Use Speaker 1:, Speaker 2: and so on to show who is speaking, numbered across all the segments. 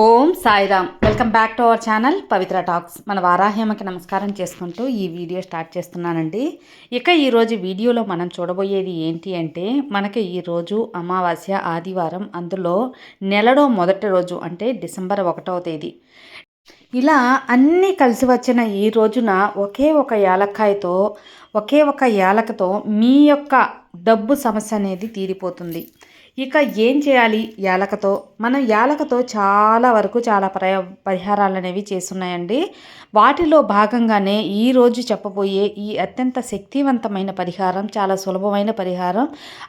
Speaker 1: Om Sairam. Welcome back to our channel Pavitra talks. మన వారాహ్యమకి నమస్కారం చేసుకుంటూ ఈ వీడియో స్టార్ట్ చేస్తున్నానండి. ఇక ఈరోజు వీడియోలో మనం చూడబోయేది ఏంటి అంటే మనకి ఈరోజు అమావాస్య ఆదివారం అందులో నెలలో మొదటి రోజు అంటే డిసెంబర్ ఒకటవ తేదీ. ఇలా అన్నీ కలిసి వచ్చిన ఈ రోజున ఒకే ఒక యాలక్కాయతో ఒకే ఒక యాలకతో మీ యొక్క డబ్బు సమస్య అనేది తీరిపోతుంది. ఇక ఏం చేయాలి? యాలకతో. మనం యాలకతో చాలా వరకు చాలా పరి పరిహారాలు అనేవి చేస్తున్నాయండి. వాటిలో భాగంగానే ఈరోజు చెప్పబోయే ఈ అత్యంత శక్తివంతమైన పరిహారం చాలా సులభమైన పరిహారం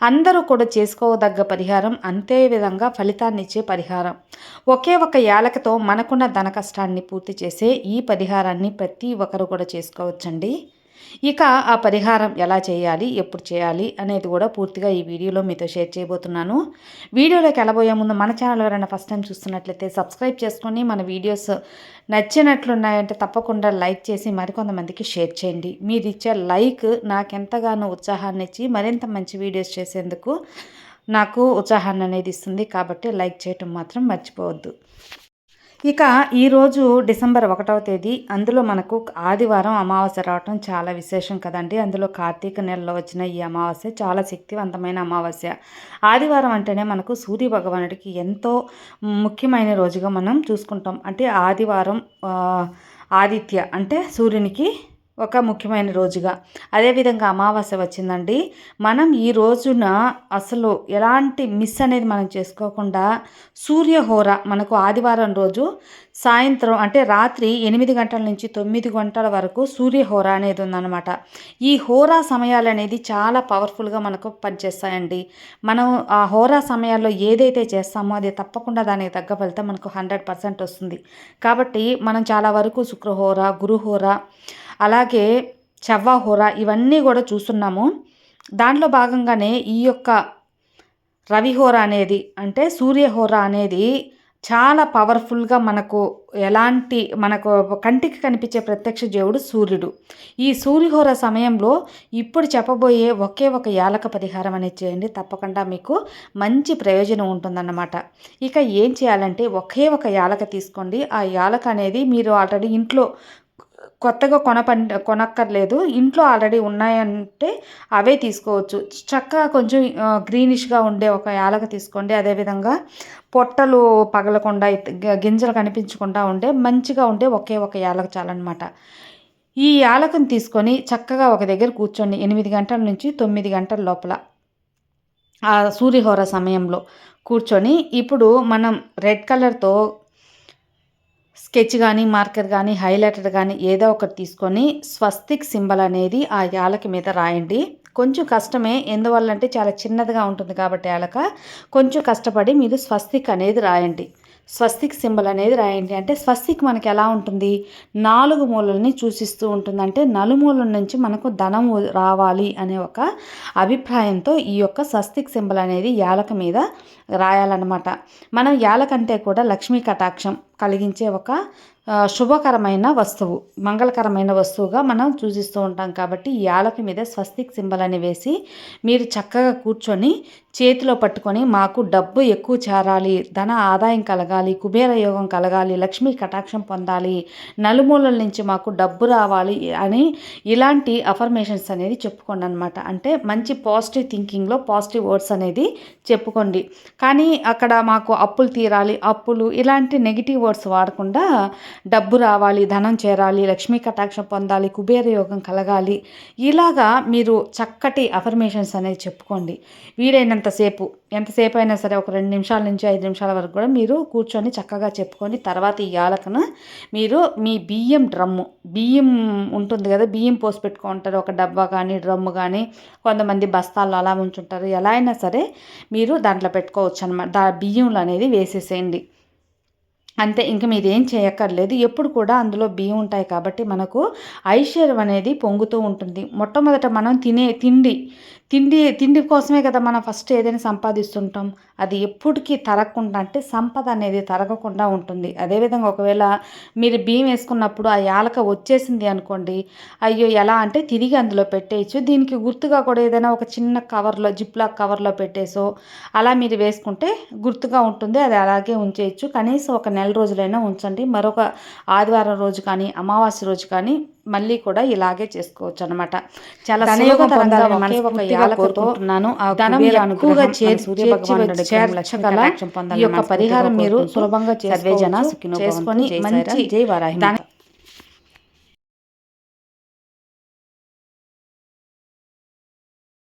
Speaker 1: అందరూ కూడా చేసుకోదగ్గ పరిహారం అంతే విధంగా ఫలితాన్ని ఇచ్చే పరిహారం. ఒకే ఒక యాలకతో మనకున్న ధన కష్టాన్ని పూర్తి చేసే ఈ పరిహారాన్ని ప్రతి ఒక్కరు కూడా చేసుకోవచ్చండి. ఇక ఆ పరిహారం ఎలా చేయాలి ఎప్పుడు చేయాలి అనేది కూడా పూర్తిగా ఈ వీడియోలో మీతో షేర్ చేయబోతున్నాను. వీడియోలోకి వెళ్ళబోయే ముందు మన ఛానల్ ఎవరైనా ఫస్ట్ టైం చూస్తున్నట్లయితే సబ్స్క్రైబ్ చేసుకొని మన వీడియోస్ నచ్చినట్లున్నాయంటే తప్పకుండా లైక్ చేసి మరికొంతమందికి షేర్ చేయండి. మీరు ఇచ్చే లైక్ నాకెంతగానో ఉత్సాహాన్ని ఇచ్చి మరింత మంచి వీడియోస్ చేసేందుకు నాకు ఉత్సాహాన్ని అనేది ఇస్తుంది. కాబట్టి లైక్ చేయటం మాత్రం మర్చిపోవద్దు. ఇక ఈరోజు డిసెంబర్ ఒకటవ తేదీ. అందులో మనకు ఆదివారం అమావాస్య రావటం చాలా విశేషం కదండి. అందులో కార్తీక నెలలో వచ్చిన ఈ అమావాస్య చాలా శక్తివంతమైన అమావాస్య. ఆదివారం అంటేనే మనకు సూర్య భగవానుడికి ఎంతో ముఖ్యమైన రోజుగా మనం చూసుకుంటాం. అంటే ఆదివారం ఆదిత్య అంటే సూర్యునికి ఒక ముఖ్యమైన రోజుగా. అదేవిధంగా అమావాస్య వచ్చిందండి. మనం ఈ రోజున అసలు ఎలాంటి మిస్ అనేది మనం చేసుకోకుండా సూర్యహోర మనకు ఆదివారం రోజు సాయంత్రం అంటే రాత్రి ఎనిమిది గంటల నుంచి తొమ్మిది గంటల వరకు సూర్యహోర అనేది ఉందన్నమాట. ఈ హోరా సమయాలు అనేది చాలా పవర్ఫుల్గా మనకు పనిచేస్తాయండి. మనం ఆ హోరా సమయాల్లో ఏదైతే చేస్తామో అది తప్పకుండా దానికి తగ్గ ఫలితం మనకు హండ్రెడ్ పర్సెంట్ వస్తుంది. కాబట్టి మనం చాలా వరకు శుక్రహోర గురుహోర అలాగే చవ్వాహోర ఇవన్నీ కూడా చూస్తున్నాము. దాంట్లో భాగంగానే ఈ యొక్క రవిహోర అనేది అంటే సూర్యహోర అనేది చాలా పవర్ఫుల్గా మనకు ఎలాంటి మనకు కంటికి కనిపించే ప్రత్యక్ష దేవుడు సూర్యుడు. ఈ సూర్యహోర సమయంలో ఇప్పుడు చెప్పబోయే ఒకే ఒక యాలక పరిహారం అనేది చేయండి. తప్పకుండా మీకు మంచి ప్రయోజనం ఉంటుందన్నమాట. ఇక ఏం చేయాలంటే ఒకే ఒక యాలక తీసుకోండి. ఆ యాలక అనేది మీరు ఆల్రెడీ ఇంట్లో కొత్తగా కొనపన్ కొనక్కర్లేదు. ఇంట్లో ఆల్రెడీ ఉన్నాయంటే అవే తీసుకోవచ్చు. చక్కగా కొంచెం గ్రీనిష్గా ఉండే ఒక యాలక తీసుకోండి. అదేవిధంగా పొట్టలు పగలకుండా గింజలు కనిపించకుండా ఉండే మంచిగా ఉండే ఒకే ఒక యాలక చాలన్నమాట. ఈ యాలకను తీసుకొని చక్కగా ఒక దగ్గర కూర్చోండి. ఎనిమిది గంటల నుంచి తొమ్మిది గంటల లోపల. ఆ సూర్యహోర సమయంలో కూర్చొని ఇప్పుడు మనం రెడ్ కలర్తో స్కెచ్ కానీ మార్కర్ కానీ హైలైటర్ కానీ ఏదో ఒకటి తీసుకొని స్వస్తిక్ సింబల్ అనేది ఆ యాలకి మీద రాయండి. కొంచెం కష్టమే ఎందువల్లంటే చాలా చిన్నదిగా ఉంటుంది కాబట్టి యాలక. కొంచెం కష్టపడి మీరు స్వస్తిక్ అనేది రాయండి. స్వస్తిక్ సింబల్ అనేది రాయండి. అంటే స్వస్తిక్ మనకి ఎలా ఉంటుంది? నాలుగు మూలల్ని సూచిస్తూ ఉంటుంది అంటే నలుమూలల నుంచి మనకు ధనం రావాలి అనే ఒక అభిప్రాయంతో ఈ యొక్క స్వస్తిక్ సింబల్ అనేది యాలక మీద రాయాలన్నమాట. మనం యాలకంటే కూడా లక్ష్మీ కటాక్షం కలిగించే ఒక శుభకరమైన వస్తువు మంగళకరమైన వస్తువుగా మనం సూచిస్తూ ఉంటాం కాబట్టి ఈ యాలక మీద స్వస్తిక్ సింబల్ అని వేసి మీరు చక్కగా కూర్చొని చేతిలో పట్టుకొని మాకు డబ్బు ఎక్కువ చేరాలి ధన ఆదాయం కలగాలి కుబేర యోగం కలగాలి లక్ష్మీ కటాక్షం పొందాలి నలుమూలల నుంచి మాకు డబ్బు రావాలి అని ఇలాంటి అఫర్మేషన్స్ అనేది చెప్పుకోండి అనమాట అంటే మంచి పాజిటివ్ థింకింగ్లో పాజిటివ్ వర్డ్స్ అనేది చెప్పుకోండి. కానీ అక్కడ మాకు అప్పులు తీరాలి అప్పులు ఇలాంటి నెగిటివ్ వర్డ్స్ వాడకుండా డబ్బు రావాలి ధనం చేరాలి లక్ష్మీ కటాక్షం పొందాలి కుబేర యోగం కలగాలి. ఇలాగా మీరు చక్కటి అఫర్మేషన్స్ అనేది చెప్పుకోండి. వీలైనంతసేపు ఎంతసేపు అయినా సరే ఒక రెండు నిమిషాల నుంచి ఐదు నిమిషాల వరకు కూడా మీరు కూర్చొని చక్కగా చెప్పుకొని తర్వాత ఈ యాలకన మీరు మీ బియ్యం డ్రమ్ము బియ్యం ఉంటుంది కదా బియ్యం పోసి పెట్టుకుంటారు. ఒక డబ్బా కానీ డ్రమ్ము కానీ కొంతమంది బస్తాల్లో అలా ఉంచుంటారు. ఎలా అయినా సరే మీరు దాంట్లో పెట్టుకోవచ్చు అనమాట దా బియ్యంలో అనేది వేసేసేయండి. అంతే ఇంకా మీరు ఏం చేయక్కర్లేదు. ఎప్పుడు కూడా అందులో బియ్యం ఉంటాయి కాబట్టి మనకు ఐశ్వర్యం అనేది పొంగుతూ ఉంటుంది. మొట్టమొదట మనం తినే తిండి తిండి తిండి కోసమే కదా మనం ఫస్ట్ ఏదైనా సంపాదిస్తుంటాం. అది ఎప్పటికీ తరగకుండా అంటే సంపద అనేది తరగకుండా ఉంటుంది. అదేవిధంగా ఒకవేళ మీరు బియ్యం వేసుకున్నప్పుడు ఆ యాలక వచ్చేసింది అనుకోండి అయ్యో ఎలా అంటే తిరిగి అందులో పెట్టేయచ్చు. దీనికి గుర్తుగా కూడా ఏదైనా ఒక చిన్న కవర్లో జిప్లా కవర్లో పెట్టేసో అలా మీరు వేసుకుంటే గుర్తుగా ఉంటుంది. అది అలాగే ఉంచేయచ్చు. కనీసం ఒక నెల రోజులైనా ఉంచండి. మరొక ఆదివారం రోజు కానీ అమావాస్య రోజు కానీ మళ్ళీ కూడా ఇలాగే చేసుకోవచ్చు అనమాట చాలా పరిహారం మీరు సులభంగా చేసుకొని మంచి